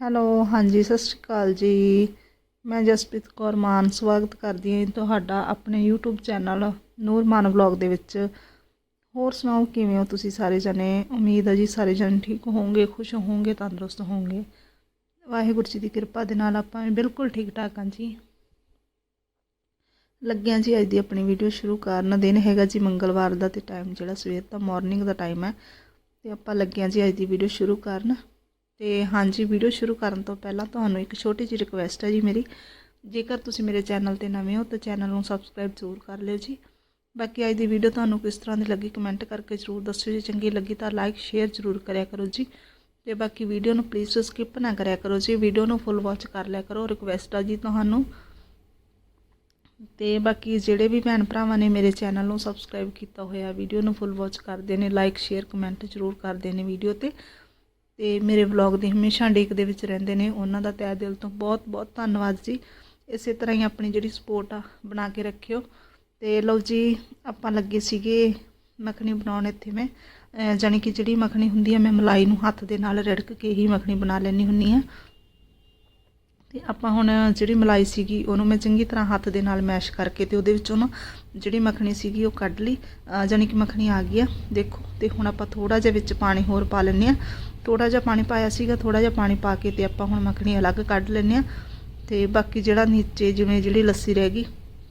Hello, ਹਾਂਜੀ, ਸਤਿ ਸ਼੍ਰੀ ਅਕਾਲ ਜੀ। ਮੈਂ ਜਸਪ੍ਰੀਤ ਕੌਰ ਮਾਨ, ਸਵਾਗਤ ਕਰਦੀ ਹਾਂ ਜੀ ਤੁਹਾਡਾ ਆਪਣੇ YouTube channel Noor Maan vlog ਦੇ ਵਿੱਚ। ਹੋਰ ਸੁਣਾਓ, ਕਿਵੇਂ ਹੋ ਤੁਸੀਂ ਸਾਰੇ ਜਣੇ? ਉਮੀਦ ਹੈ ਜੀ ਸਾਰੇ ਜਣੇ ਠੀਕ ਹੋਵੋਗੇ, ਖੁਸ਼ ਹੋਵੋਗੇ, ਤੰਦਰੁਸਤ ਹੋਵੋਗੇ। ਵਾਹਿਗੁਰੂ ਜੀ ਦੀ ਕਿਰਪਾ ਦੇ ਨਾਲ ਆਪਾਂ ਵੀ ਬਿਲਕੁਲ ਠੀਕ ਠਾਕ ਹਾਂ ਜੀ। ਲੱਗਿਆ ਜੀ ਅੱਜ ਦੀ ਆਪਣੀ ਵੀਡੀਓ ਸ਼ੁਰੂ ਕਰਨ ਦਿਨ ਹੈਗਾ ਜੀ ਮੰਗਲਵਾਰ ਦਾ ਤੇ ਟਾਈਮ ਜਿਹੜਾ ਸਵੇਰ ਦਾ ਮਾਰਨਿੰਗ ਦਾ ਟਾਈਮ ਹੈ। ਤੇ ਆਪਾਂ ਲੱਗਿਆ ਜੀ ਅੱਜ ਦੀ ਵੀਡੀਓ ਸ਼ੁਰੂ ਕਰਨ। ਤੇ ਹਾਂਜੀ ਵੀਡੀਓ ਸ਼ੁਰੂ ਕਰਨ ਤੋਂ ਪਹਿਲਾਂ ਤੁਹਾਨੂੰ ਇੱਕ ਛੋਟੀ ਜਿਹੀ ਰਿਕੁਐਸਟ ਹੈ ਜੀ ਮੇਰੀ। ਜੇਕਰ ਤੁਸੀਂ ਮੇਰੇ ਚੈਨਲ ਤੇ ਨਵੇਂ ਹੋ ਤਾਂ ਚੈਨਲ ਨੂੰ ਸਬਸਕ੍ਰਾਈਬ ਜ਼ਰੂਰ ਕਰ ਲਿਓ ਜੀ। ਬਾਕੀ ਅੱਜ ਦੀ ਵੀਡੀਓ ਤੁਹਾਨੂੰ ਕਿਸ ਤਰ੍ਹਾਂ ਦੀ ਲੱਗੀ ਕਮੈਂਟ ਕਰਕੇ ਜ਼ਰੂਰ ਦੱਸਿਓ ਜੇ। ਚੰਗੀ ਲੱਗੀ ਤਾਂ ਲਾਈਕ ਸ਼ੇਅਰ ਜ਼ਰੂਰ ਕਰਿਆ ਕਰੋ ਜੀ। ਤੇ ਬਾਕੀ ਵੀਡੀਓ ਨੂੰ ਪਲੀਜ਼ ਸਕਿਪ ਨਾ ਕਰਿਆ ਕਰੋ ਜੀ। ਵੀਡੀਓ ਨੂੰ ਫੁੱਲ ਵਾਚ ਕਰ ਲਿਆ ਕਰੋ ਰਿਕੁਐਸਟ ਆ ਜੀ ਤੁਹਾਨੂੰ। ਤੇ ਬਾਕੀ ਜਿਹੜੇ ਵੀ ਭੈਣ ਭਰਾਵਾਂ ਨੇ ਮੇਰੇ ਚੈਨਲ ਨੂੰ ਸਬਸਕ੍ਰਾਈਬ ਕੀਤਾ ਹੋਇਆ ਵੀਡੀਓ ਨੂੰ ਫੁੱਲ ਵਾਚ ਕਰਦੇ ਨੇ ਲਾਈਕ ਸ਼ੇਅਰ ਕਮੈਂਟ ਜ਼ਰੂਰ ਕਰਦੇ ਨੇ ਵੀਡੀਓ ਤੇ। ਤੇ ਮੇਰੇ ਵਲੌਗ ਦੀ ਹਮੇਸ਼ਾ ਡੇਕ ਦੇ ਵਿੱਚ ਰਹਿੰਦੇ ਨੇ, ਉਹਨਾਂ ਦਾ ਤਹਿ ਦਿਲ ਤੋਂ ਬਹੁਤ ਬਹੁਤ ਧੰਨਵਾਦ ਜੀ। ਇਸੇ ਤਰ੍ਹਾਂ ਹੀ ਆਪਣੀ ਜਿਹੜੀ ਸਪੋਰਟ ਆ, ਬਣਾ ਕੇ ਰੱਖਿਓ। ਤੇ ਲਓ ਜੀ, ਆਪਾਂ ਲੱਗੇ ਸੀਗੇ ਮੱਖਣੀ ਬਣਾਉਣ ਇੱਥੇ ਮੈਂ। ਅਹ ਜਾਣੀ ਕਿ ਜਿਹੜੀ ਮੱਖਣੀ ਹੁੰਦੀ ਆ, ਮੈਂ ਮਲਾਈ ਨੂੰ ਹੱਥ ਦੇ ਨਾਲ ਰੜਕ ਕੇ ਹੀ ਮੱਖਣੀ ਬਣਾ ਲੈਣੀ ਹੁੰਨੀ ਆ। ਤੇ ਆਪਾਂ ਹੁਣ ਜਿਹੜੀ ਮਲਾਈ ਸੀਗੀ, ਉਹਨੂੰ ਮੈਂ ਚੰਗੀ ਤਰ੍ਹਾਂ ਹੱਥ ਦੇ ਨਾਲ ਮੈਸ਼ ਕਰਕੇ ਤੇ ਉਹਦੇ ਵਿੱਚੋਂ ਨਾ ਜਿਹੜੀ ਮੱਖਣੀ ਸੀਗੀ, ਉਹ ਕੱਢ ਲਈ। ਅਹ ਜਾਣੀ ਕਿ ਮੱਖਣੀ ਆ ਗਈ ਆ, ਦੇਖੋ। ਤੇ ਹੁਣ ਆਪਾਂ ਥੋੜਾ ਜਿਹਾ ਵਿੱਚ ਪਾਣੀ ਹੋਰ ਪਾ ਲੈਂਦੇ ਆ। ਥੋੜਾ ਜਿਹਾ ਪਾਣੀ ਪਾਇਆ ਸੀਗਾ ਥੋੜਾ ਜਿਹਾ ਪਾਣੀ ਪਾ ਕੇ ਤੇ ਆਪਾਂ ਹੁਣ ਮੱਖਣੀ ਅਲੱਗ ਕੱਢ ਲੈਂਦੇ ਆ। ਤੇ ਬਾਕੀ ਜਿਹੜਾ ਨੀਚੇ ਜਿਵੇਂ ਜਿਹੜੀ ਲੱਸੀ ਰਹਿ ਗਈ,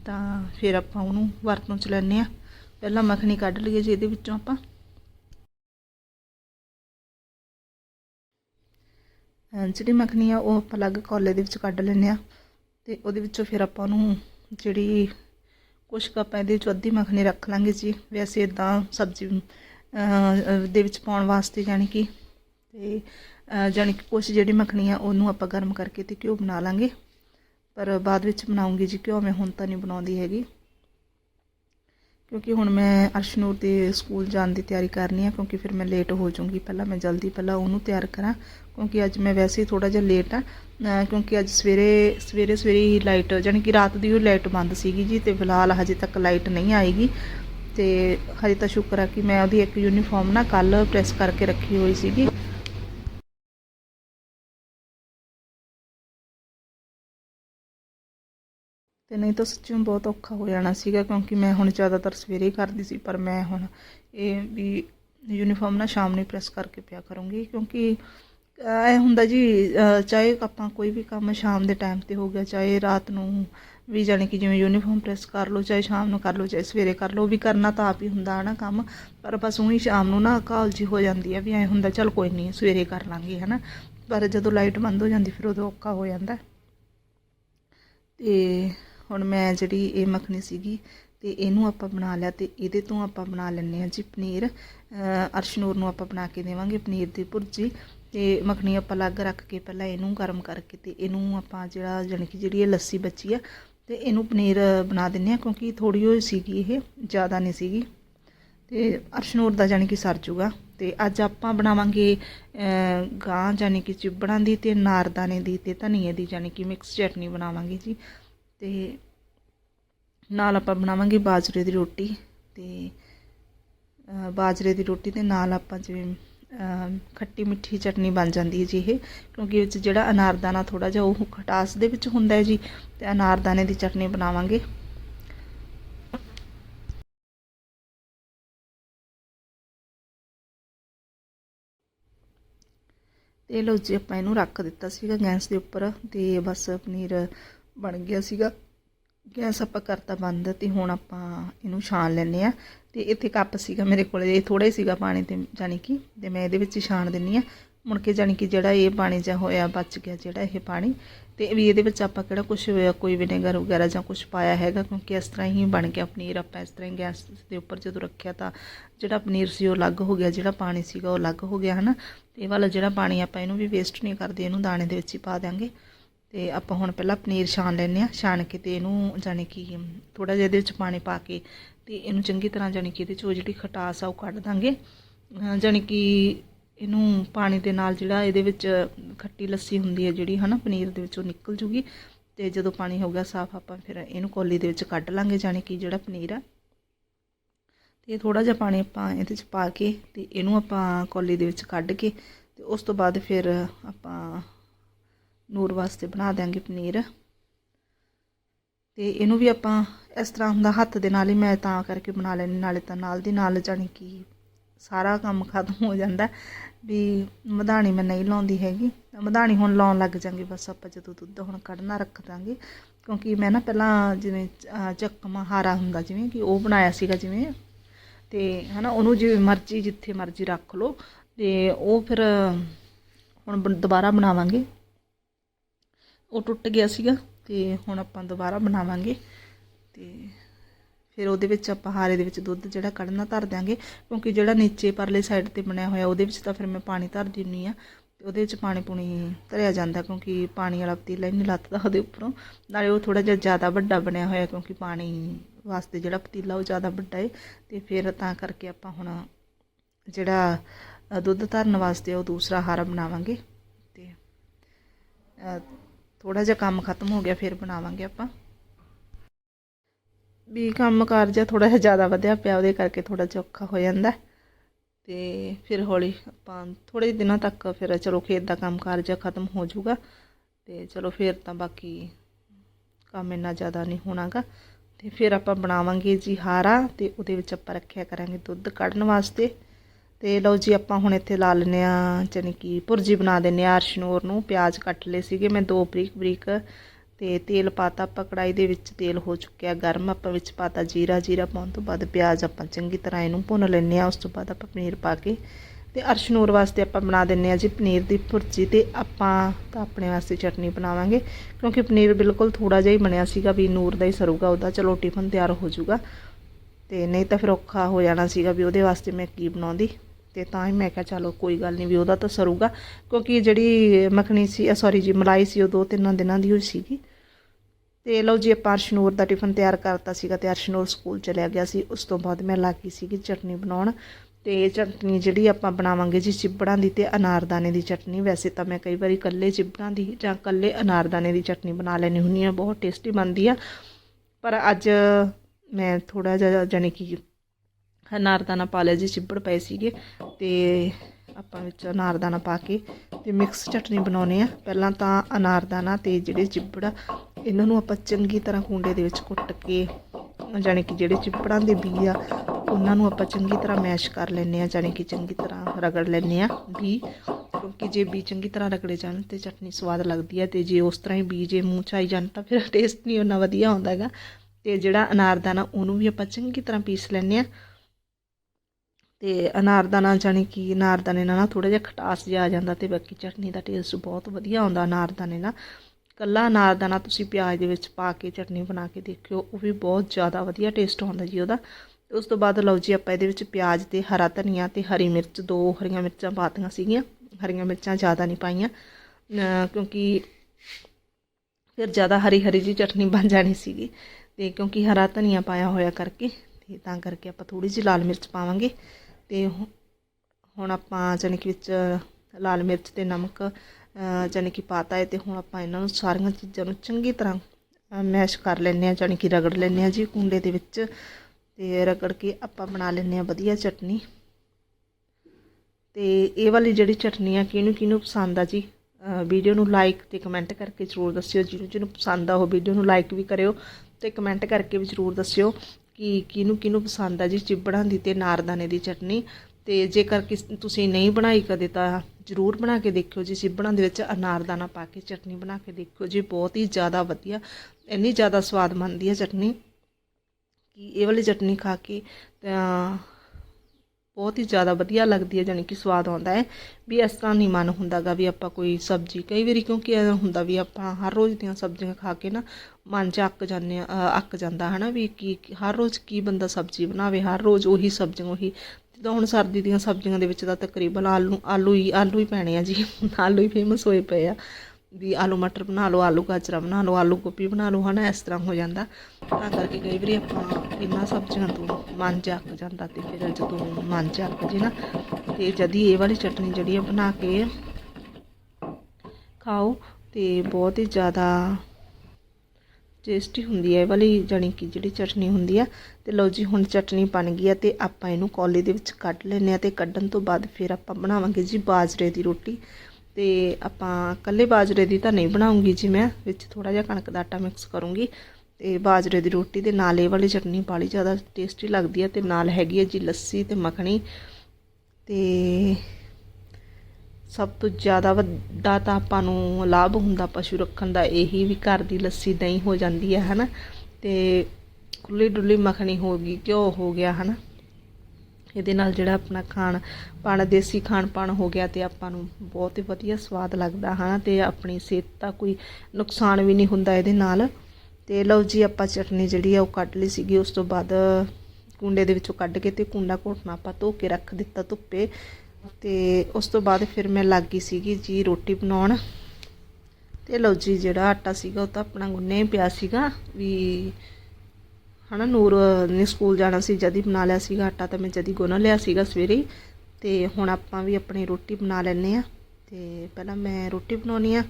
ਤਾਂ ਫਿਰ ਆਪਾਂ ਉਹਨੂੰ ਵਰਤੋਂ ਚ ਲੈਂਦੇ ਆ। ਪਹਿਲਾਂ ਮੱਖਣੀ ਕੱਢ ਲਈਏ ਜਿਹਦੇ ਵਿੱਚੋਂ ਆਪਾਂ। ਜਿਹੜੀ ਮੱਖਣੀ ਆ ਉਹ ਆਪਾਂ ਅਲੱਗ ਕੋਲੇ ਦੇ ਵਿੱਚ ਕੱਢ ਲੈਂਦੇ ਆ ਤੇ ਉਹਦੇ ਵਿੱਚੋਂ ਫਿਰ ਆਪਾਂ ਉਹਨੂੰ ਜਿਹੜੀ ਕੁਛ ਕੁ ਆਪਾਂ ਇਹਦੇ ਵਿੱਚ ਅੱਧੀ ਮੱਖਣੀ ਰੱਖ ਲਾਂਗੇ ਜੀ। ਵੈਸੇ ਇਦਾਂ ਸਬਜ਼ੀ ਦੇ ਵਿੱਚ ਪਾਉਣ ਵਾਸਤੇ ਜਾਣੀ ਕਿ ਤੇ ਅਹ, ਜਾਣੀ ਕਿ ਕੁਛ ਜਿਹੜੀ ਮੱਖਣੀ ਆ ਉਹਨੂੰ ਆਪਾਂ ਗਰਮ ਕਰਕੇ ਤੇ ਘਿਓ ਬਣਾ ਲਾਂਗੇ। ਪਰ ਬਾਅਦ ਵਿੱਚ ਬਣਾਉਂਗੀ ਜੀ ਘਿਓ ਮੈਂ ਹੁਣ ਤਾਂ ਨਹੀਂ ਬਣਾਉਂਦੀ ਹੈਗੀ। ਕਿਉਂਕਿ ਹੁਣ ਮੈਂ ਅਰਸ਼ਨੂਰ ਦੇ ਸਕੂਲ ਜਾਣ ਦੀ ਤਿਆਰੀ ਕਰਨੀ ਆ ਕਿਉਂਕਿ ਫਿਰ ਮੈਂ ਲੇਟ ਹੋ ਜਾਊਂਗੀ ਪਹਿਲਾਂ, ਮੈਂ ਜਲਦੀ ਪਹਿਲਾਂ ਉਹਨੂੰ ਤਿਆਰ ਕਰਾਂ, ਕਿਉਂਕਿ ਅੱਜ ਮੈਂ ਵੈਸੇ ਹੀ ਥੋੜਾ ਜਿਹਾ ਲੇਟ ਆ ਕਿਉਂਕਿ ਅੱਜ ਸਵੇਰੇ ਸਵੇਰੇ ਸਵੇਰੇ ਹੀ ਲਾਈਟ ਜਾਣੀ ਕਿ ਰਾਤ ਦੀ ਉਹ ਲਾਈਟ ਬੰਦ ਸੀਗੀ ਜੀ ਤੇ ਫਿਲਹਾਲ ਹਜੇ ਤੱਕ ਲਾਈਟ ਨਹੀਂ ਆਏਗੀ ਤੇ ਹਜੇ ਤਾਂ ਸ਼ੁਕਰ ਆ ਕਿ ਮੈਂ ਉਹਦੀ ਇੱਕ ਯੂਨੀਫਾਰਮ ਨਾ ਕੱਲ ਪ੍ਰੈਸ ਕਰਕੇ ਰੱਖੀ ਹੋਈ ਸੀਗੀ। ਤੇ ਨਹੀਂ ਤਾਂ ਸੱਚੀ ਬਹੁਤ ਔਖਾ ਹੋ ਜਾਣਾ ਸੀਗਾ ਕਿਉਂਕਿ ਮੈਂ ਹੁਣ ਜ਼ਿਆਦਾਤਰ ਸਵੇਰੇ ਹੀ ਕਰਦੀ ਸੀ, ਪਰ ਮੈਂ ਹੁਣ ਇਹ ਵੀ ਯੂਨੀਫਾਰਮ ਨਾ ਸ਼ਾਮ ਨੂੰ ਹੀ ਪ੍ਰੈਸ ਕਰਕੇ ਪਿਆ ਕਰੂੰਗੀ ਕਿਉਂਕਿ ਐ ਹੁੰਦਾ ਜੀ ਚਾਹੇ ਆਪਾਂ ਕੋਈ ਵੀ ਕੰਮ ਸ਼ਾਮ ਦੇ ਟਾਈਮ ਤੇ ਹੋ ਗਿਆ, ਚਾਹੇ ਰਾਤ ਨੂੰ ਵੀ ਜਾਣੀ ਕਿ ਜਿਵੇਂ ਯੂਨੀਫਾਰਮ ਪ੍ਰੈਸ ਕਰ ਲਓ, ਚਾਹੇ ਸ਼ਾਮ ਨੂੰ ਕਰ ਲਓ, ਚਾਹੇ ਸਵੇਰੇ ਕਰ ਲਓ ਵੀ ਕਰਨਾ ਤਾਂ ਆਪ ਹੀ ਹੁੰਦਾ ਹੈ ਨਾ ਕੰਮ, ਪਰ ਬਸ ਉਹੀ ਸ਼ਾਮ ਨੂੰ ਨਾ ਕਾਲਜੀ ਹੋ ਜਾਂਦੀ ਹੈ ਵੀ ਐ ਹੁੰਦਾ ਚਲ ਕੋਈ ਨਹੀਂ, ਸਵੇਰੇ ਕਰ ਲਾਂਗੇ ਨਾ ਪਰ ਜਦੋਂ ਲਾਈਟ ਬੰਦ ਹੋ ਜਾਂਦੀ ਫਿਰ ਉਦੋਂ ਔਖਾ ਹੋ ਜਾਂਦਾ। ਤੇ ਹੁਣ ਮੈਂ ਜਿਹੜੀ ਇਹ ਮੱਖਣੀ ਸੀਗੀ ਤੇ ਇਹਨੂੰ ਆਪਾਂ ਬਣਾ ਲਿਆ ਤੇ ਇਹਦੇ ਤੋਂ ਆਪਾਂ ਬਣਾ ਲੈਂਦੇ ਹਾਂ ਜੀ ਪਨੀਰ। ਅਹ ਅਰਸ਼ਨੂਰ ਨੂੰ ਆਪਾਂ ਬਣਾ ਕੇ ਦੇਵਾਂਗੇ ਪਨੀਰ ਦੀ ਭੁਰਜੀ। ਤੇ ਮੱਖਣੀ ਆਪਾਂ ਅਲੱਗ ਰੱਖ ਕੇ ਪਹਿਲਾਂ ਇਹਨੂੰ ਗਰਮ ਕਰਕੇ ਤੇ ਇਹਨੂੰ ਆਪਾਂ ਜਿਹੜਾ ਜਾਣੀ ਕਿ ਜਿਹੜੀ ਇਹ ਲੱਸੀ ਬਚੀ ਆ ਤੇ ਇਹਨੂੰ ਪਨੀਰ ਬਣਾ ਦਿੰਨੇ ਆ ਕਿਉਂਕਿ ਥੋੜੀ ਹੋਈ ਸੀਗੀ ਇਹ, ਜ਼ਿਆਦਾ ਨਹੀਂ ਸੀਗੀ। ਤੇ ਅਰਸ਼ਨੂਰ ਦਾ ਜਾਣੀ ਕਿ ਸਰ ਜੂਗਾ ਤੇ ਅੱਜ ਆਪਾਂ ਬਣਾਵਾਂਗੇ ਗਾਂ ਜਾਣੀ ਕਿ ਚਿਬੜਾਂ ਦੀ ਤੇ ਨਾਰਦਾਨੇ ਦੀ ਤੇ ਧਨੀਏ ਦੀ ਜਾਣੀ ਕਿ ਮਿਕਸ ਚਟਨੀ ਬਣਾਵਾਂਗੇ ਜੀ। ਅਤੇ ਨਾਲ ਆਪਾਂ ਬਣਾਵਾਂਗੇ ਬਾਜਰੇ ਦੀ ਰੋਟੀ ਅਤੇ ਬਾਜਰੇ ਦੀ ਰੋਟੀ ਦੇ ਨਾਲ ਆਪਾਂ ਜਿਵੇਂ ਖੱਟੀ ਮਿੱਠੀ ਚਟਨੀ ਬਣ ਜਾਂਦੀ ਹੈ ਜੀ ਇਹ, ਕਿਉਂਕਿ ਵਿੱਚ ਜਿਹੜਾ ਅਨਾਰਦਾਨਾ ਥੋੜਾ ਜਿਹਾ ਉਹ ਖਟਾਸ ਦੇ ਵਿੱਚ ਹੁੰਦਾ ਹੈ ਜੀ, ਤੇ ਅਨਾਰਦਾਨੇ ਦੀ ਚਟਨੀ ਬਣਾਵਾਂਗੇ। ਤੇ ਲਓ ਜੀ, ਆਪਾਂ ਇਹਨੂੰ ਰੱਖ ਦਿੱਤਾ ਸੀਗਾ ਗੈਸ ਦੇ ਉੱਪਰ ਤੇ ਬਸ ਪਨੀਰ ਬਣ ਗਿਆ ਸੀਗਾ। ਗੈਸ ਆਪਾਂ ਕਰਤਾ ਬੰਦ ਤੇ ਹੁਣ ਆਪਾਂ ਇਹਨੂੰ ਛਾਣ ਲੈਨੇ ਆ ਤੇ ਇੱਥੇ ਕੱਪ ਸੀਗਾ ਮੇਰੇ ਕੋਲ, ਇਹ ਥੋੜਾ ਹੀ ਸੀਗਾ ਪਾਣੀ ਤੇ ਜਾਨੀ ਕਿ ਤੇ ਮੈਂ ਇਹਦੇ ਵਿੱਚ ਹੀ ਛਾਣ ਦਿੰਨੀ ਆ ਮੁੜ ਕੇ ਜਾਨੀ ਕਿ ਜਿਹੜਾ ਇਹ ਪਾਣੀ ਜਾਂ ਹੋਇਆ, ਬਚ ਗਿਆ ਜਿਹੜਾ ਇਹ ਪਾਣੀ। ਤੇ ਵੀ ਇਹਦੇ ਵਿੱਚ ਆਪਾਂ ਕਿਹੜਾ ਕੁਝ ਕੋਈ ਵਿਨੇਗਰ ਵਗੈਰਾ ਜਾਂ ਕੁਝ ਪਾਇਆ ਹੈਗਾ, ਕਿਉਂਕਿ ਇਸ ਤਰ੍ਹਾਂ ਹੀ ਬਣ ਗਿਆ ਪਨੀਰ। ਆਪਾਂ ਇਸ ਤਰ੍ਹਾਂ ਹੀ ਗੈਸ ਦੇ ਉੱਪਰ ਜਦੋਂ ਰੱਖਿਆ ਤਾਂ ਜਿਹੜਾ ਪਨੀਰ ਸੀ ਉਹ ਅਲੱਗ ਹੋ ਗਿਆ, ਜਿਹੜਾ ਪਾਣੀ ਸੀਗਾ ਉਹ ਅਲੱਗ ਹੋ ਗਿਆ, ਹਨਾ। ਤੇ ਇਹ ਵਾਲਾ ਜਿਹੜਾ ਪਾਣੀ ਆਪਾਂ ਇਹਨੂੰ ਵੀ ਵੇਸਟ ਨਹੀਂ ਕਰਦੇ, ਇਹਨੂੰ ਦਾਣੇ ਦੇ ਵਿੱਚ ਹੀ ਪਾ ਦਿਆਂਗੇ। ਤੇ ਆਪਾਂ ਹੁਣ ਪਹਿਲਾਂ ਪਨੀਰ ਛਾਣ ਲੈਨੇ ਆ ਛਾਣ ਕੇ ਤੇ ਇਹਨੂੰ ਜਾਣੀ ਕਿ ਥੋੜਾ ਜਿਹਾ ਇਹਦੇ ਵਿੱਚ ਪਾਣੀ ਪਾ ਕੇ ਤੇ ਇਹਨੂੰ ਚੰਗੀ ਤਰ੍ਹਾਂ ਜਾਣੀ ਕਿ ਇਹਦੇ ਚੋਂ ਜਿਹੜੀ ਖਟਾਸ ਆ ਉਹ ਕੱਢ ਦਾਂਗੇ। ਅਹ ਜਾਣੀ ਕਿ ਇਹਨੂੰ ਪਾਣੀ ਦੇ ਨਾਲ ਜਿਹੜਾ ਇਹਦੇ ਵਿੱਚ ਖੱਟੀ ਲੱਸੀ ਹੁੰਦੀ ਹੈ ਜਿਹੜੀ ਹਨਾ ਪਨੀਰ ਦੇ ਵਿੱਚੋਂ ਨਿਕਲ ਜੂਗੀ ਤੇ ਜਦੋਂ ਪਾਣੀ ਹੋ ਗਿਆ ਸਾਫ਼ ਆਪਾਂ ਫਿਰ ਇਹਨੂੰ ਕੋਲੀ ਦੇ ਵਿੱਚ ਕੱਢ ਲਾਂਗੇ ਜਾਣੀ ਕਿ ਜਿਹੜਾ ਪਨੀਰ ਆ। ਤੇ ਥੋੜਾ ਜਿਹਾ ਪਾਣੀ ਆਪਾਂ ਇਹਦੇ ਚ ਪਾ ਕੇ ਤੇ ਇਹਨੂੰ ਆਪਾਂ ਕੋਲੀ ਦੇ ਵਿੱਚ ਕੱਢ ਕੇ ਤੇ ਉਸ ਤੋਂ ਬਾਅਦ ਫਿਰ ਆਪਾਂ ਨੂਰ ਵਾਸਤੇ ਬਣਾ ਦਿਆਂਗੇ ਪਨੀਰ। ਤੇ ਇਹਨੂੰ ਵੀ ਆਪਾਂ ਇਸ ਤਰ੍ਹਾਂ ਹੁੰਦਾ ਹੱਥ ਦੇ ਨਾਲ ਹੀ ਮੈਂ ਤਾਂ ਕਰਕੇ ਬਣਾ ਲੈਣੀ ਨਾਲੇ ਤਾਂ ਨਾਲ ਦੀ ਨਾਲ ਜਾਣੀ ਕਿ ਸਾਰਾ ਕੰਮ ਖਤਮ ਹੋ ਜਾਂਦਾ। ਵੀ ਮਧਾਣੀ ਮੈਂ ਨਹੀਂ ਲਾਉਂਦੀ ਹੈਗੀ। ਮਧਾਣੀ ਹੁਣ ਲਾਉਣ ਲੱਗ ਜਾਂਗੇ, ਬਸ ਆਪਾਂ ਜਦੋਂ ਦੁੱਧ ਹੁਣ ਕੱਢਣਾ ਰੱਖ ਦਾਂਗੇ। ਕਿਉਂਕਿ ਮੈਂ ਨਾ ਪਹਿਲਾਂ ਜਿਵੇਂ, ਅਹ, ਚੱਕਮਾ ਹਾਰਾ ਹੁੰਦਾ ਜਿਵੇਂ ਕਿ ਉਹ ਬਣਾਇਆ ਸੀਗਾ ਜਿਵੇਂ। ਤੇ ਹਨਾ, ਉਹਨੂੰ ਜਿਵੇਂ ਮਰਜ਼ੀ ਜਿੱਥੇ ਮਰਜ਼ੀ ਰੱਖ ਲਓ। ਤੇ ਉਹ ਫਿਰ ਹੁਣ ਬਣ- ਦੁਬਾਰਾ ਬਣਾਵਾਂਗੇ। ਉਹ ਟੁੱਟ ਗਿਆ ਸੀਗਾ ਤੇ ਹੁਣ ਆਪਾਂ ਦੁਬਾਰਾ ਬਣਾਵਾਂਗੇ ਤੇ ਫਿਰ ਉਹਦੇ ਵਿੱਚ ਆਪਾਂ ਹਾਰੇ ਦੇ ਵਿੱਚ ਦੁੱਧ ਜਿਹੜਾ ਕੱਢਣਾ ਧਰ ਦਿਆਂਗੇ, ਕਿਉਂਕਿ ਜਿਹੜਾ ਨੀਚੇ ਪਰਲੇ ਸਾਈਡ ਤੇ ਬਣਿਆ ਹੋਇਆ ਉਹਦੇ ਵਿੱਚ ਤਾਂ ਫਿਰ ਮੈਂ ਪਾਣੀ ਧਰ ਦਿੰਨੀ ਆ ਤੇ ਉਹਦੇ ਵਿੱਚ ਪਾਣੀ ਪੂਣੀ ਧਰਿਆ ਜਾਂਦਾ ਕਿਉਂਕਿ ਪਾਣੀ ਵਾਲਾ ਪਤੀਲਾ ਹੀ ਨਹੀਂ ਲੱਤਦਾ ਉਹਦੇ ਉੱਪਰੋਂ। ਨਾਲੇ ਉਹ ਥੋੜਾ ਜਿਹਾ ਜ਼ਿਆਦਾ ਵੱਡਾ ਬਣਿਆ ਹੋਇਆ ਕਿਉਂਕਿ ਪਾਣੀ ਵਾਸਤੇ ਜਿਹੜਾ ਪਤੀਲਾ ਉਹ ਜ਼ਿਆਦਾ ਵੱਡਾ ਹੈ ਤੇ ਫਿਰ ਤਾਂ ਕਰਕੇ ਆਪਾਂ ਹੁਣ ਜਿਹੜਾ ਦੁੱਧ ਧਰਨ ਵਾਸਤੇ ਉਹ ਦੂਸਰਾ ਹਾਰਾ ਬਣਾਵਾਂਗੇ ਤੇ ਥੋੜਾ ਜਿਹਾ ਕੰਮ ਖਤਮ ਹੋ ਗਿਆ, ਫਿਰ ਬਣਾਵਾਂਗੇ ਆਪਾਂ। ਵੀ ਕੰਮ ਕਾਰ ਜਿਹਾ ਥੋੜਾ ਜਿਹਾ ਜ਼ਿਆਦਾ ਵਧਿਆ ਪਿਆ, ਉਹਦੇ ਕਰਕੇ ਥੋੜਾ ਜਿਹਾ ਔਖਾ ਹੋ ਜਾਂਦਾ। ਹੈ। ਤੇ ਫਿਰ ਹੌਲੀ ਆਪਾਂ ਥੋੜੇ ਦਿਨਾਂ ਤੱਕ ਫਿਰ ਚਲੋ ਖੇਤ ਦਾ ਕੰਮ ਕਾਰ ਜਿਹਾ ਖਤਮ ਹੋ ਜਾਊਗਾ। ਤੇ ਚਲੋ ਫਿਰ ਤਾਂ ਬਾਕੀ ਕੰਮ ਇੰਨਾ ਜ਼ਿਆਦਾ ਨਹੀਂ ਹੋਣਾਗਾ। ਤੇ ਫਿਰ ਆਪਾਂ ਬਣਾਵਾਂਗੇ ਜੀ ਹਾਰਾ, ਤੇ ਉਹਦੇ ਵਿੱਚ ਆਪਾਂ ਰੱਖਿਆ ਕਰਾਂਗੇ ਦੁੱਧ ਕੱਢਣ ਵਾਸਤੇ। ਤੇ ਲਓ ਜੀ, ਆਪਾਂ ਹੁਣ ਇੱਥੇ ਲਾ ਲੈਨੇ ਆ ਜਾਣੀ ਕਿ ਭੁਰਜੀ ਬਣਾ ਦਿੰਨੇ ਆ ਅਰਸ਼ਨੂਰ ਨੂੰ ਪਿਆਜ਼ ਕੱਟ ਲਏ ਸੀਗੇ। ਮੈਂ ਦੋ ਬਰੀਕ ਬਰੀਕ ਤੇ ਤੇਲ ਪਾਤਾ, ਆਪਾਂ ਕੜਾਈ ਦੇ ਵਿੱਚ ਤੇਲ ਹੋ ਚੁੱਕਿਆ ਗਰਮ। ਆਪਾਂ ਵਿੱਚ ਪਾਤਾ ਜੀਰਾ ਜੀਰਾ ਪਾਉਣ ਤੋਂ ਬਾਅਦ ਪਿਆਜ਼ ਆਪਾਂ ਚੰਗੀ ਤਰ੍ਹਾਂ ਇਹਨੂੰ ਭੁੰਨ ਲੈਨੇ ਆ ਉਸ ਤੋਂ ਬਾਅਦ ਆਪਾਂ ਪਨੀਰ ਪਾ ਕੇ। ਤੇ ਅਰਸ਼ਨੂਰ ਵਾਸਤੇ ਆਪਾਂ ਬਣਾ ਦਿੰਨੇ ਆ ਜੀ ਪਨੀਰ ਦੀ ਭੁਰਜੀ ਤੇ ਆਪਾਂ ਤਾਂ ਆਪਣੇ ਵਾਸਤੇ ਚਟਨੀ ਬਣਾਵਾਂਗੇ, ਕਿਉਂਕਿ ਪਨੀਰ ਬਿਲਕੁਲ ਥੋੜਾ ਜਿਹਾ ਹੀ ਬਣਿਆ ਸੀਗਾ, ਵੀ ਨੂਰ ਦਾ ਹੀ ਸਰੂਗਾ ਉਹਦਾ। ਚਲੋ ਟਿਫਨ ਤਿਆਰ ਹੋ ਜਾਊਗਾ। ਤੇ ਨਹੀਂ ਤਾਂ ਫਿਰ ਔਖਾ ਹੋ ਜਾਣਾ ਸੀਗਾ ਵੀ ਉਹਦੇ ਵਾਸਤੇ ਮੈਂ ਕੀ ਬਣਾਉਂਦੀ। ਤੇ ਤਾਂ ਹੀ ਮੈਂ ਕਿਹਾ ਚਲੋ ਕੋਈ ਗੱਲ ਨਹੀਂ ਵੀ ਉਹਦਾ ਤਾਂ ਸਰੂਗਾ, ਕਿਉਂਕਿ ਜਿਹੜੀ ਮੱਖਣੀ ਸੀ ਸੌਰੀ ਜੀ, ਮਲਾਈ ਸੀ, ਉਹ ਦੋ ਤਿੰਨਾਂ ਦਿਨਾਂ ਦੀ ਹੋਈ ਸੀਗੀ। ਤੇ ਲਓ ਜੀ, ਆਪਾਂ ਅਰਸ਼ਨੂਰ ਦਾ ਟਿਫਨ ਤਿਆਰ ਕਰਤਾ ਸੀਗਾ ਤੇ ਅਰਸ਼ਨੂਰ ਸਕੂਲ ਚਲਿਆ ਗਿਆ ਸੀ। ਉਸ ਤੋਂ ਬਾਅਦ ਮੈਂ ਲੱਗੀ ਸੀਗੀ ਚਟਨੀ ਬਣਾਉਣ। ਤੇ ਚਟਨੀ ਜਿਹੜੀ ਆਪਾਂ ਬਣਾਵਾਂਗੇ ਜੀ ਚਿਬੜਾਂ ਦੀ ਤੇ ਅਨਾਰਦਾਨੇ ਦੀ ਚਟਨੀ। ਵੈਸੇ ਤਾਂ ਮੈਂ ਕਈ ਵਾਰੀ ਕੱਲੇ ਚਿਬੜਾਂ ਦੀ ਜਾਂ ਕੱਲੇ ਅਨਾਰਦਾਨੇ ਦੀ ਚਟਨੀ ਬਣਾ ਲੈਣੀ ਹੁੰਦੀ ਆ ਬਹੁਤ ਟੇਸਟੀ ਬਣਦੀ ਆ। ਪਰ ਅੱਜ ਮੈਂ ਥੋੜਾ ਜਿਹਾ ਜਾਣੀ ਕਿ ਅਨਾਰਦਾਨਾ ਪਾ ਲਿਆ ਜੀ ਚਿੱਬੜ ਪਏ ਸੀਗੇ ਤੇ ਆਪਾਂ ਵਿੱਚ ਅਨਾਰਦਾਨਾ ਪਾ ਕੇ ਤੇ ਮਿਕਸ ਚਟਨੀ ਬਣਾਉਨੇ ਆ। ਪਹਿਲਾਂ ਤਾਂ ਅਨਾਰਦਾਨਾ ਤੇ ਜਿਹੜੇ ਚਿੱਬੜ ਆ, ਇਹਨਾਂ ਨੂੰ ਆਪਾਂ ਚੰਗੀ ਤਰ੍ਹਾਂ ਕੁੰਡੇ ਦੇ ਵਿੱਚ ਕੁੱਟ ਕੇ ਜਾਣੀ ਕਿ ਜਿਹੜੇ ਚਿੱਬੜਾਂ ਦੇ ਬੀ ਆ ਉਹਨਾਂ ਨੂੰ ਆਪਾਂ ਚੰਗੀ ਤਰ੍ਹਾਂ ਮੈਸ਼ ਕਰ ਲੈਨੇ ਆ ਜਾਣੀ ਕਿ ਚੰਗੀ ਤਰ੍ਹਾਂ ਰਗੜ ਲੈਨੇ ਆ ਬੀ। ਕਿਉਂਕਿ ਜੇ ਬੀ ਚੰਗੀ ਤਰ੍ਹਾਂ ਰਗੜੇ ਜਾਣ ਤੇ ਚਟਨੀ ਸਵਾਦ ਲੱਗਦੀ ਹੈ ਤੇ ਜੇ ਉਸ ਤਰ੍ਹਾਂ ਹੀ ਬੀ ਜੇ ਮੂੰਹ ਚ ਆਈ ਜਾਣ ਤਾਂ ਫਿਰ ਟੇਸਟ ਨਹੀਂ ਉਹਨਾਂ ਵਧੀਆ ਆਉਂਦਾ ਹੈਗਾ। ਤੇ ਜਿਹੜਾ ਅਨਾਰਦਾਨਾ ਉਹਨੂੰ ਵੀ ਆਪਾਂ ਚੰਗੀ ਤਰ੍ਹਾਂ ਪੀਸ ਲੈਨੇ ਆ। ਤੇ ਅਨਾਰਦਾਨਾ ਜਾਣੀ ਕਿ ਅਨਾਰਦਾਨੇ ਨਾਲ ਨਾ ਥੋੜਾ ਜਿਹਾ ਖਟਾਸ ਜਿਹਾ ਆ ਜਾਂਦਾ ਤੇ ਬਾਕੀ ਚਟਨੀ ਦਾ ਟੇਸਟ ਬਹੁਤ ਵਧੀਆ ਆਉਂਦਾ ਅਨਾਰਦਾਨੇ ਨਾਲ। ਕੱਲਾ ਅਨਾਰਦਾਨਾ ਤੁਸੀਂ ਪਿਆਜ਼ ਦੇ ਵਿੱਚ ਪਾ ਕੇ ਚਟਨੀ ਬਣਾ ਕੇ ਦੇਖਿਓ, ਉਹ ਵੀ ਬਹੁਤ ਜ਼ਿਆਦਾ ਵਧੀਆ ਟੇਸਟ ਆਉਂਦਾ ਜੀ ਉਹਦਾ। ਉਸ ਤੋਂ ਬਾਅਦ ਲਓ ਜੀ ਆਪਾਂ ਇਹਦੇ ਵਿੱਚ ਪਿਆਜ਼ ਤੇ ਹਰਾ ਧਨੀਆ ਤੇ ਹਰੀ ਮਿਰਚ, ਦੋ ਹਰੀਆਂ ਮਿਰਚਾਂ ਪਾਤੀਆਂ ਸੀਗੀਆਂ, ਹਰੀਆਂ ਮਿਰਚਾਂ ਜ਼ਿਆਦਾ ਨਹੀਂ ਪਾਈਆਂ। ਕਿਉਂਕਿ ਫਿਰ ਜ਼ਿਆਦਾ ਹਰੀ ਹਰੀ ਜੀ ਚਟਨੀ ਬਣ ਜਾਣੀ ਸੀਗੀ ਤੇ ਕਿਉਂਕਿ ਹਰਾ ਧਨੀਆ ਪਾਇਆ ਹੋਇਆ ਕਰਕੇ ਤੇ ਤਾਂ ਕਰਕੇ ਆਪਾਂ ਥੋੜੀ ਜਿਹੀ ਲਾਲ ਮਿਰਚ ਪਾਵਾਂਗੇ। ਤੇ ਹੁਣ ਆਪਾਂ ਜਾਣੀ ਕਿ ਵਿੱਚ ਲਾਲ ਮਿਰਚ ਤੇ ਨਮਕ, ਅਹ ਜਾਣੀ ਕਿ ਪਾਤਾ ਹੈ ਤੇ ਹੁਣ ਆਪਾਂ ਇਹਨਾਂ ਨੂੰ ਸਾਰੀਆਂ ਚੀਜ਼ਾਂ ਨੂੰ ਚੰਗੀ ਤਰ੍ਹਾਂ ਮੈਸ਼ ਕਰ ਲੈਂਦੇ ਆ ਜਾਣੀ ਕਿ ਰਗੜ ਲੈਂਦੇ ਆ ਜੀ ਕੁੰਡੇ ਦੇ ਵਿੱਚ ਤੇ ਰਗੜ ਕੇ ਆਪਾਂ ਬਣਾ ਲੈਂਦੇ ਆ ਵਧੀਆ ਚਟਨੀ। ਤੇ ਇਹ ਵਾਲੀ ਜਿਹੜੀ ਚਟਨੀ ਆ ਕਿਹਨੂੰ ਕਿਹਨੂੰ ਪਸੰਦ ਆ ਜੀ? ਵੀਡੀਓ ਨੂੰ ਲਾਈਕ ਤੇ ਕਮੈਂਟ ਕਰਕੇ ਜ਼ਰੂਰ ਦੱਸਿਓ। ਜਿਹਨੂੰ ਜਿਹਨੂੰ ਪਸੰਦ ਆ ਉਹ ਵੀਡੀਓ ਨੂੰ ਲਾਈਕ ਵੀ ਕਰਿਓ ਤੇ ਕਮੈਂਟ ਕਰਕੇ ਵੀ ਜ਼ਰੂਰ ਦੱਸਿਓ। ਕਿ ਕਿਹਨੂੰ ਕਿਹਨੂੰ ਪਸੰਦ ਆ ਜੀ ਚਿੱਬੜਾਂ ਦੀ ਤੇ ਨਾਰਦਾਨੇ ਦੀ ਚਟਨੀ। ਤੇ ਜੇਕਰ ਕਿਸ ਤੁਸੀਂ ਨਹੀਂ ਬਣਾਈ ਕਦੇ ਤਾਂ ਜ਼ਰੂਰ ਬਣਾ ਕੇ ਦੇਖਿਓ ਜੀ। ਚਿੱਬੜਾਂ ਦੇ ਵਿੱਚ ਅਨਾਰਦਾਨਾ ਪਾ ਕੇ ਚਟਨੀ ਬਣਾ ਕੇ ਦੇਖਿਓ ਜੀ। ਬਹੁਤ ਹੀ ਜ਼ਿਆਦਾ ਵਧੀਆ, ਇੰਨੀ ਜ਼ਿਆਦਾ ਸਵਾਦ ਬਣਦੀ ਹੈ ਚਟਨੀ। ਕਿ ਇਹ ਵਾਲੀ ਚਟਨੀ ਖਾ ਕੇ ਤਾਂ ਬਹੁਤ ਹੀ ਜ਼ਿਆਦਾ ਵਧੀਆ ਲੱਗਦੀ ਹੈ, ਜਾਣੀ ਕਿ ਸਵਾਦ ਆਉਂਦਾ ਹੈ। ਵੀ ਇਸ ਤਰ੍ਹਾਂ ਨਹੀਂ ਮਨ ਹੁੰਦਾਗਾ ਵੀ ਆਪਾਂ ਕੋਈ ਸਬਜ਼ੀ, ਕਈ ਵਾਰੀ ਕਿਉਂਕਿ ਇਹ ਹੁੰਦਾ ਵੀ ਆਪਾਂ ਹਰ ਰੋਜ਼ ਦੀਆਂ ਸਬਜ਼ੀਆਂ ਖਾ ਕੇ ਨਾ ਮਨ ਚ ਅੱਕ ਜਾਂਦੇ ਆ ਅੱਕ ਜਾਂਦਾ, ਹਨਾ ਵੀ ਕੀ ਹਰ ਰੋਜ਼ ਕੀ ਬੰਦਾ ਸਬਜ਼ੀ ਬਣਾਵੇ, ਹਰ ਰੋਜ਼ ਉਹੀ ਸਬਜ਼ੀਆਂ, ਉਹੀ ਜਿੱਦਾਂ ਹੁਣ ਸਰਦੀ ਦੀਆਂ ਸਬਜ਼ੀਆਂ ਦੇ ਵਿੱਚ ਤਾਂ ਤਕਰੀਬਨ ਆਲੂ ਆਲੂ ਹੀ ਆਲੂ ਹੀ ਪੈਣੇ ਆ ਜੀ ਆਲੂ ਹੀ ਫੇਮਸ ਹੋਏ ਪਏ ਆ। ਵੀ ਆਲੂ ਮਟਰ ਬਣਾ ਲਓ, ਆਲੂ ਗਾਜਰਾ ਬਣਾ ਲਓ, ਆਲੂ ਗੋਭੀ ਬਣਾ ਲਓ, ਹਨਾ, ਇਸ ਤਰ੍ਹਾਂ ਹੋ ਜਾਂਦਾ। ਤਾਂ ਕਰਕੇ ਕਈ ਵਾਰੀ ਆਪਾਂ ਇਹਨਾਂ ਸਬਜ਼ੀਆਂ ਤੋਂ ਮਨ ਚ ਜਾਂਦਾ ਤੇ ਫਿਰ ਜਦੋਂ ਮਨ ਚ ਅੱਕ ਜੇ ਨਾ, ਤੇ ਜਦੀ ਇਹ ਵਾਲੀ ਚਟਨੀ ਜਿਹੜੀ ਆ ਬਣਾ ਕੇ ਖਾਓ ਤੇ ਬਹੁਤ ਹੀ ਜ਼ਿਆਦਾ ਟੇਸਟੀ ਹੁੰਦੀ ਹੈ ਇਹ ਵਾਲੀ, ਜਾਣੀ ਕਿ ਜਿਹੜੀ ਚਟਨੀ ਹੁੰਦੀ ਆ। ਤੇ ਲਓ ਜੀ, ਹੁਣ ਚਟਨੀ ਬਣ ਗਈ ਆ ਤੇ ਆਪਾਂ ਇਹਨੂੰ ਕੌਲੀ ਦੇ ਵਿੱਚ ਕੱਢ ਲੈਨੇ ਆ ਤੇ ਕੱਢਣ ਤੋਂ ਬਾਅਦ ਫਿਰ ਆਪਾਂ ਬਣਾਵਾਂਗੇ ਜੀ ਬਾਜਰੇ ਦੀ ਰੋਟੀ। ਤੇ ਆਪਾਂ ਕੱਲੇ ਬਾਜਰੇ ਦੀ ਤਾਂ ਨਹੀਂ ਬਣਾਉਂਗੀ ਜੀ ਮੈਂ, ਵਿੱਚ ਥੋੜਾ ਜਿਹਾ ਕਣਕ ਦਾ ਆਟਾ ਮਿਕਸ ਕਰੂੰਗੀ। ਤੇ ਬਾਜਰੇ ਦੀ ਰੋਟੀ ਦੇ ਨਾਲ ਇਹ ਵਾਲੀ ਚਟਨੀ ਬਾਲੀ ਜ਼ਿਆਦਾ ਟੇਸਟੀ ਲੱਗਦੀ ਹੈ ਤੇ ਨਾਲ ਹੈਗੀ ਹੈ ਜੀ ਲੱਸੀ ਤੇ ਮੱਖਣੀ। ਤੇ ਸਭ ਤੋਂ ਜ਼ਿਆਦਾ ਵੱਡਾ ਤਾਂ ਆਪਾਂ ਨੂੰ ਲਾਭ ਹੁੰਦਾ ਪਸ਼ੂ ਰੱਖਣ ਦਾ, ਇਹੀ ਵੀ ਘਰ ਦੀ ਲੱਸੀ ਦਹੀਂ ਹੋ ਜਾਂਦੀ ਹੈ ਹਨਾ। ਤੇ ਖੁੱਲੀ ਡੁੱਲੀ ਮੱਖਣੀ ਹੋ ਗਈ, ਘਿਓ ਹੋ ਗਿਆ, ਹਨਾ। ਇਹਦੇ ਨਾਲ ਜਿਹੜਾ ਆਪਣਾ ਖਾਣ ਪਾਣ, ਦੇਸੀ ਖਾਣ ਪਾਣ ਹੋ ਗਿਆ ਤੇ ਆਪਾਂ ਨੂੰ ਬਹੁਤ ਹੀ ਵਧੀਆ ਸਵਾਦ ਲੱਗਦਾ, ਹਨਾ? ਤੇ ਆਪਣੀ ਸਿਹਤ ਦਾ ਕੋਈ ਨੁਕਸਾਨ ਵੀ ਨਹੀਂ ਹੁੰਦਾ ਇਹਦੇ ਨਾਲ। ਤੇ ਲਓ ਜੀ, ਆਪਾਂ ਚਟਨੀ ਜਿਹੜੀ ਆ ਉਹ ਕੱਢ ਲਈ ਸੀਗੀ। ਉਸ ਤੋਂ ਬਾਅਦ ਕੁੰਡੇ ਦੇ ਵਿੱਚੋਂ ਕੱਢ ਕੇ ਤੇ ਕੁੰਡਾ ਘੋਟਣਾ ਆਪਾਂ ਧੋ ਕੇ ਰੱਖ ਦਿੱਤਾ ਧੁੱਪੇ। ਤੇ ਉਸ ਤੋਂ ਬਾਅਦ ਫਿਰ ਮੈਂ ਲੱਗ ਗਈ ਸੀਗੀ ਜੀ ਰੋਟੀ ਬਣਾਉਣ। ਤੇ ਲਓ ਜੀ, ਜਿਹੜਾ ਆਟਾ ਸੀਗਾ ਉਹ ਤਾਂ ਆਪਣਾ ਗੁੰਨੇ ਪਿਆ ਸੀਗਾ ਵੀ ਹਨਾ, ਨੂਰ ਨੇ ਸਕੂਲ ਜਾਣਾ ਸੀ, ਜਦ ਬਣਾ ਲਿਆ ਸੀਗਾ ਆਟਾ ਤਾਂ ਮੈਂ ਜਦ ਗੁੰਨ ਲਿਆ ਸੀਗਾ ਸਵੇਰੇ। ਹੀ। ਤੇ ਹੁਣ ਆਪਾਂ ਵੀ ਆਪਣੀ ਰੋਟੀ ਬਣਾ ਲੈਨੇ ਆ ਤੇ ਪਹਿਲਾਂ ਮੈਂ ਰੋਟੀ ਬਣਾਉਣੀ ਆ,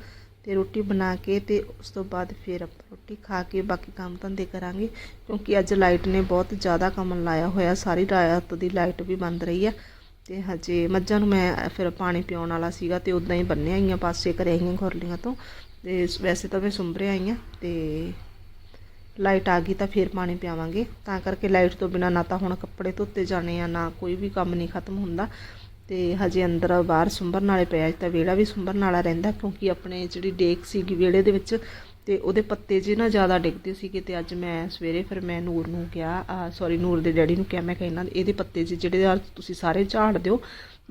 ਤੇ ਰੋਟੀ ਬਣਾ ਕੇ ਤੇ ਉਸ ਤੋਂ ਬਾਅਦ ਫਿਰ ਆਪਾਂ ਰੋਟੀ ਖਾ ਕੇ ਬਾਕੀ ਕੰਮ ਧੰਦੇ ਕਰਾਂਗੇ। ਕਿਉਂਕਿ ਅੱਜ ਲਾਈਟ ਨੇ ਬਹੁਤ ਜ਼ਿਆਦਾ ਕੰਮ ਲਾਇਆ ਹੋਇਆ, ਸਾਰੀ ਰਾਤ ਦੀ ਲਾਈਟ ਵੀ ਬੰਦ ਰਹੀ ਆ। ਤੇ ਹਜੇ ਮੱਝਾਂ ਨੂੰ ਮੈਂ ਫਿਰ ਪਾਣੀ ਪਿਆਉਣ ਵਾਲਾ ਸੀਗਾ ਤੇ ਉਦਾਂ ਹੀ ਬੰਨਿਆ ਆਈਆਂ ਪਾਸੇ ਕਰਿਆ ਆਈਆਂ ਖੁਰਲੀਆਂ ਤੋਂ। ਤੇ ਵੈਸੇ ਤਾਂ ਮੈਂ ਸੁੰਬਰੇ ਆਈਆਂ ਤੇ ਲਾਈਟ ਆ ਗਈ ਤਾਂ ਫਿਰ ਪਾਣੀ ਪਿਆਵਾਂਗੇ। ਤਾਂ ਕਰਕੇ ਲਾਈਟ ਤੋਂ ਬਿਨਾ ਨਾ ਤਾਂ ਹੁਣ ਕੱਪੜੇ ਧੋਤੇ ਜਾਣੇ ਆ, ਨਾ ਕੋਈ ਵੀ ਕੰਮ ਨਹੀਂ ਖਤਮ ਹੁੰਦਾ। ਤੇ ਹਜੇ ਅੰਦਰ ਬਾਹਰ ਸੁੰਬਰਨ ਵਾਲੇ ਪਿਆ ਤਾਂ ਵਿਹੜਾ ਵੀ ਸੁੰਬਰਨ ਵਾਲਾ ਰਹਿੰਦਾ, ਕਿਉਂਕਿ ਆਪਣੇ ਜਿਹੜੀ ਡੇਕ ਸੀਗੀ ਵਿਹੜੇ ਦੇ ਵਿੱਚ, ਤੇ ਉਹਦੇ ਪੱਤੇ ਜੇ ਨਾ ਜ਼ਿਆਦਾ ਡਿੱਗਦੇ ਸੀਗੇ, ਤੇ ਅੱਜ ਮੈਂ ਸਵੇਰੇ ਫਿਰ ਮੈਂ ਨੂਰ ਨੂੰ ਕਿਹਾ ਸੌਰੀ ਨੂਰ ਦੇ ਡੈਡੀ ਨੂੰ ਕਿਹਾ, ਮੈਂ ਕਿਹਾ, ਇਹਨਾਂ ਇਹਦੇ ਪੱਤੇ ਜੇ ਜਿਹੜੇ ਆ, ਤੁਸੀਂ ਸਾਰੇ ਝਾੜ ਦਿਓ,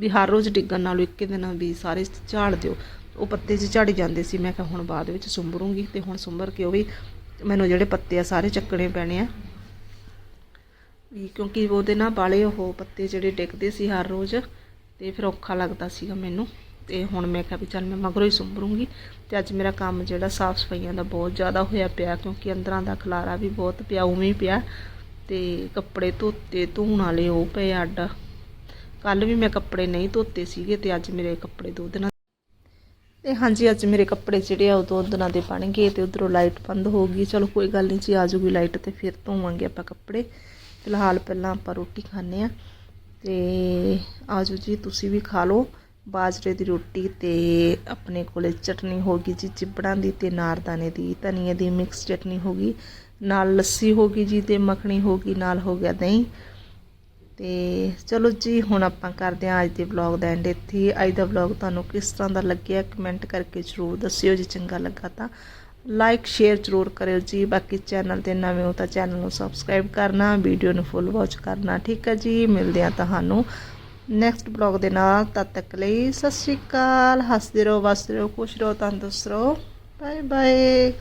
ਵੀ ਹਰ ਰੋਜ਼ ਡਿੱਗਣ ਨਾਲੋਂ ਇੱਕ ਦਿਨ ਵੀ ਸਾਰੇ ਝਾੜ ਦਿਓ। ਉਹ ਪੱਤੇ ਜੇ ਝਾੜੀ ਜਾਂਦੇ ਸੀ, ਮੈਂ ਕਿਹਾ, ਹੁਣ ਬਾਅਦ ਵਿੱਚ ਸੁੰਬਰੂੰਗੀ, ਤੇ ਹੁਣ ਸੁੰਬਰ ਕੇ ਉਹ ਵੀ ਮੈਨੂੰ ਜਿਹੜੇ ਪੱਤੇ ਆ, ਸਾਰੇ ਚੱਕਣੇ ਪੈਣੇ ਆ। ਵੀ ਕਿਉਂਕਿ ਉਹਦੇ ਨਾਲ ਬਾਲੇ ਉਹ ਪੱਤੇ ਜਿਹੜੇ ਡਿੱਗਦੇ ਸੀ ਹਰ ਰੋਜ਼, ਤੇ ਫਿਰ ਔਖਾ ਲੱਗਦਾ ਸੀਗਾ ਮੈਨੂੰ। ਤੇ ਹੁਣ ਮੈਂ ਕਿਹਾ ਵੀ ਚੱਲ ਮੈਂ ਮਗਰੋਂ ਹੀ ਸੁੰਬਰੂੰਗੀ ਤੇ ਅੱਜ ਮੇਰਾ ਕੰਮ ਜਿਹੜਾ ਸਾਫ਼ ਸਫਾਈਆਂ ਦਾ ਬਹੁਤ ਜ਼ਿਆਦਾ ਹੋਇਆ ਪਿਆ, ਕਿਉਂਕਿ ਅੰਦਰਾਂ ਦਾ ਖਲਾਰਾ ਵੀ ਬਹੁਤ ਪਿਆ, ਉਵੇਂ ਪਿਆ। ਤੇ ਕੱਪੜੇ ਧੋਤੇ, ਧੋਣ ਵਾਲੇ ਉਹ ਪਏ ਅੱਡ। ਕੱਲ ਵੀ ਮੈਂ ਕੱਪੜੇ ਨਹੀਂ ਧੋਤੇ ਸੀਗੇ, ਤੇ ਅੱਜ ਮੇਰੇ ਕੱਪੜੇ ਦੋ ਦਿਨਾਂ ਤੇ ਹਾਂਜੀ, ਅੱਜ ਮੇਰੇ ਕੱਪੜੇ ਜਿਹੜੇ ਆ, ਉਹ ਦੋ ਦਿਨਾਂ ਦੇ ਬਣ ਗਏ ਤੇ ਉਧਰੋਂ ਲਾਈਟ ਬੰਦ ਹੋ ਗਈ। ਚਲੋ, ਕੋਈ ਗੱਲ ਨਹੀਂ, ਜੀ ਆ ਜੂਗੀ ਲਾਈਟ ਤੇ ਫਿਰ ਧੋਵਾਂਗੇ ਆਪਾਂ ਕੱਪੜੇ। ਫਿਲਹਾਲ ਪਹਿਲਾਂ ਆਪਾਂ ਰੋਟੀ ਖਾਣੇ ਆ ਤੇ ਆਜੋ ਜੀ, ਤੁਸੀਂ ਵੀ ਖਾ ਲਓ। ਬਾਜਰੇ ਦੀ ਰੋਟੀ ਤੇ ਆਪਣੇ ਕੋਲੇ ਚਟਨੀ ਹੋ ਗਈ ਜੀ, ਚਿਬੜਾਂ ਦੀ ਤੇ ਨਾਰਦਾਨੇ ਦੀ, ਧਨੀਏ ਦੀ ਮਿਕਸ ਚਟਨੀ ਹੋ ਗਈ। ਨਾਲ ਲੱਸੀ ਹੋ ਗਈ ਜੀ ਤੇ ਮੱਖਣੀ ਹੋ ਗਈ, ਨਾਲ ਹੋ ਗਿਆ ਦਹੀਂ। ਤੇ ਚਲੋ ਜੀ, ਹੁਣ ਆਪਾਂ ਕਰਦੇ ਹਾਂ ਅੱਜ ਦੇ ਵਲੌਗ ਦਾ ਐਂਡ ਇੱਥੇ। ਅੱਜ ਦਾ ਵਲੌਗ ਤੁਹਾਨੂੰ ਕਿਸ ਤਰ੍ਹਾਂ ਦਾ ਲੱਗਿਆ ਕਮੈਂਟ ਕਰਕੇ ਜ਼ਰੂਰ ਦੱਸਿਓ ਜੇ, ਚੰਗਾ ਲੱਗਾ ਤਾਂ। ਲਾਈਕ ਸ਼ੇਅਰ ਜ਼ਰੂਰ ਕਰਿਓ ਜੀ। ਬਾਕੀ ਚੈਨਲ ਤੇ ਨਵੇਂ ਹੋ ਤਾਂ ਚੈਨਲ ਨੂੰ ਸਬਸਕ੍ਰਾਈਬ ਕਰਨਾ ਵੀਡੀਓ ਨੂੰ ਫੁੱਲ ਵਾਚ ਕਰਨਾ, ਠੀਕ ਹੈ ਜੀ? ਮਿਲਦੇ ਆ ਤੁਹਾਨੂੰ ਨੈਕਸਟ ਵਲੌਗ ਦੇ ਨਾਲ। ਤਦ ਤੱਕ ਲਈ ਸਤਿ ਸ਼੍ਰੀ ਅਕਾਲ। ਹੱਸਦੇ ਰਹੋ, ਵਸਦੇ ਰਹੋ, ਖੁਸ਼ ਰਹੋ, ਤੰਦਰੁਸਤ ਰਹੋ। Bye bye